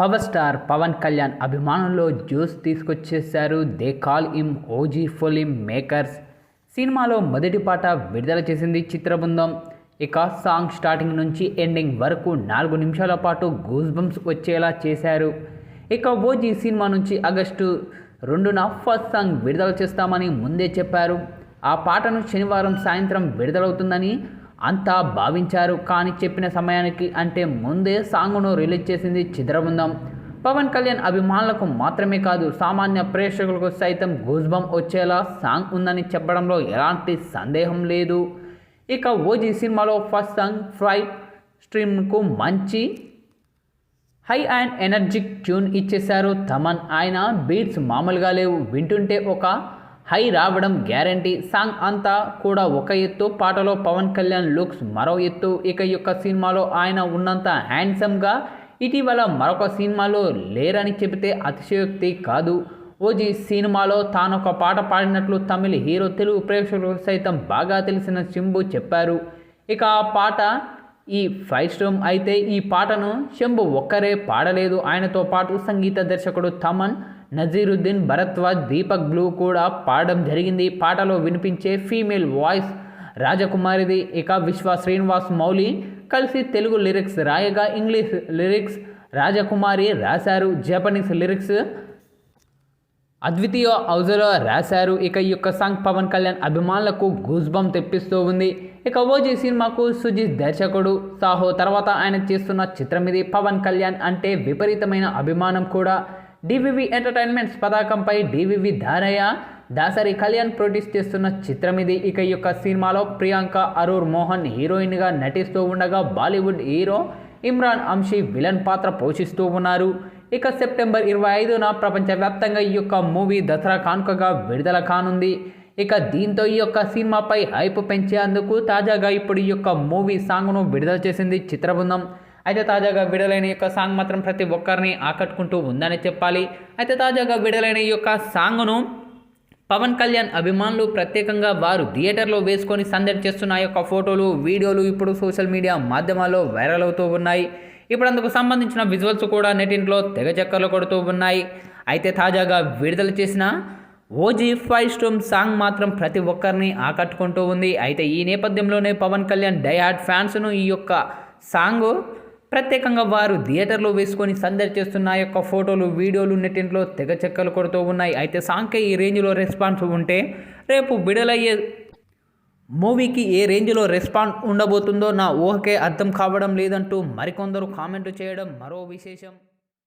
Power star Pawan Kalyan అభిమానుల్లో జ్యూస్ తీసుకొచ్చేశారు. They call him OG film makers. సినిమాలో మొదటి పాట విడుదల చేసింది చిత్రబృందం. ఇక సాంగ్ స్టార్టింగ్ నుంచి ఎండింగ్ వరకు నాలుగు నిమిషాల పాటు గూస్ బంప్స్ వచ్చేలా చేశారు. ఇక ఓజీ సినిమా నుంచి ఆగస్టు రెండున ఫస్ట్ సాంగ్ విడుదల చేస్తామని ముందే చెప్పారు. ఆ పాటను శనివారం సాయంత్రం విడుదలవుతుందని అంతా భావించారు కానీ చెప్పిన సమయానికి అంటే ముందే సాంగ్ను రిలీజ్ చేసింది చిద్రబృందం పవన్ కళ్యాణ్ అభిమానులకు మాత్రమే కాదు సామాన్య ప్రేక్షకులకు సైతం గూజ్బం వచ్చేలా సాంగ్ ఉందని చెప్పడంలో ఎలాంటి సందేహం లేదు. ఇక ఓజీ సినిమాలో ఫస్ట్ సాంగ్ ఫ్రై స్ట్రీమ్కు మంచి హై అండ్ ఎనర్జిక్ ట్యూన్ ఇచ్చేశారు తమన్. ఆయన బీట్స్ మామూలుగా లేవు వింటుంటే ఒక హై రావడం గ్యారంటీ. సాంగ్ అంతా కూడా ఒక ఎత్తు. పాటలో పవన్ కళ్యాణ్ లుక్స్ మరో ఎత్తు. ఇక యొక్క సినిమాలో ఆయన ఉన్నంత హ్యాండ్సమ్గా ఇటీవల మరొక సినిమాలో లేరని చెబితే అతిశయోక్తి కాదు. ఓజీ సినిమాలో తానొక పాట పాడినట్లు తమిళ హీరో తెలుగు ప్రేక్షకులకు సైతం బాగా తెలిసిన శంభు చెప్పారు. ఇక ఆ పాట ఈ ఫైవ్ స్టోమ్ అయితే ఈ పాటను శంభు ఒక్కరే పాడలేదు. ఆయనతో పాటు సంగీత దర్శకుడు తమన్ నజీరుద్దీన్ భరద్వాజ్ దీపక్ బ్లూ కూడా పాడడం జరిగింది. పాటలో వినిపించే ఫీమేల్ వాయిస్ రాజకుమారిది. ఇక విశ్వ శ్రీనివాస్ మౌలి కలిసి తెలుగు లిరిక్స్ రాయగా ఇంగ్లీష్ లిరిక్స్ రాజకుమారి రాశారు. జపనీస్ లిరిక్స్ అద్వితీయ హౌజలో రాశారు. ఇక ఈ యొక్క సాంగ్ పవన్ కళ్యాణ్ అభిమానులకు గూజ్బం తెప్పిస్తూ ఉంది. ఇక ఓజీ సినిమాకు సుజిత్ దర్శకుడు సాహో తర్వాత ఆయన చేస్తున్న చిత్రం ఇది. పవన్ కళ్యాణ్ అంటే విపరీతమైన అభిమానం కూడా. డివివి ఎంటర్టైన్మెంట్స్ పతాకంపై డివివి దానయ్య దాసరి కళ్యాణ్ ప్రొడ్యూస్ చేస్తున్న చిత్రం ఇది. ఇక ఈ యొక్క సినిమాలో ప్రియాంక అరూర్ మోహన్ హీరోయిన్గా నటిస్తూ ఉండగా బాలీవుడ్ హీరో ఇమ్రాన్ అంషీ విలన్ పాత్ర పోషిస్తూ ఉన్నారు. ఇక సెప్టెంబర్ ఇరవై ఐదున ప్రపంచవ్యాప్తంగా ఈ యొక్క మూవీ దసరా కానుకగా విడుదల కానుంది. ఇక దీంతో ఈ యొక్క సినిమాపై హైప్ పెంచేందుకు తాజాగా ఇప్పుడు ఈ యొక్క మూవీ సాంగ్ను విడుదల చేసింది చిత్రబృందం. అయితే తాజాగా విడుదలైన యొక్క సాంగ్ మాత్రం ప్రతి ఒక్కరిని ఆకట్టుకుంటూ ఉందని చెప్పాలి. అయితే తాజాగా విడుదలైన ఈ యొక్క సాంగ్ను పవన్ కళ్యాణ్ అభిమానులు ప్రత్యేకంగా వారు థియేటర్లో వేసుకొని సందడి చేస్తున్న యొక్క ఫోటోలు వీడియోలు ఇప్పుడు సోషల్ మీడియా మాధ్యమాల్లో వైరల్ అవుతూ ఉన్నాయి. ఇప్పుడు అందుకు సంబంధించిన విజువల్స్ కూడా నెటింట్లో తెగ చక్కర్లు కొడుతూ ఉన్నాయి. అయితే తాజాగా విడుదల చేసిన ఓజీ ఫైవ్ స్టోమ్ సాంగ్ మాత్రం ప్రతి ఒక్కరిని ఆకట్టుకుంటూ ఉంది. అయితే ఈ నేపథ్యంలోనే పవన్ కళ్యాణ్ డైహార్డ్ ఫ్యాన్స్ను ఈ యొక్క సాంగ్ ప్రత్యేకంగా వారు థియేటర్లో వేసుకొని సందడి చేస్తున్న యొక్క ఫోటోలు వీడియోలు నెట్టింట్లో తెగ చెక్కలు కొడుతూ ఉన్నాయి. అయితే సాంకే ఈ రేంజ్లో రెస్పాన్స్ ఉంటే రేపు విడుదలయ్యే మూవీకి ఏ రేంజ్లో రెస్పాన్స్ ఉండబోతుందో నా ఊహకే అర్థం కావడం లేదంటూ మరికొందరు కామెంట్ చేయడం మరో విశేషం.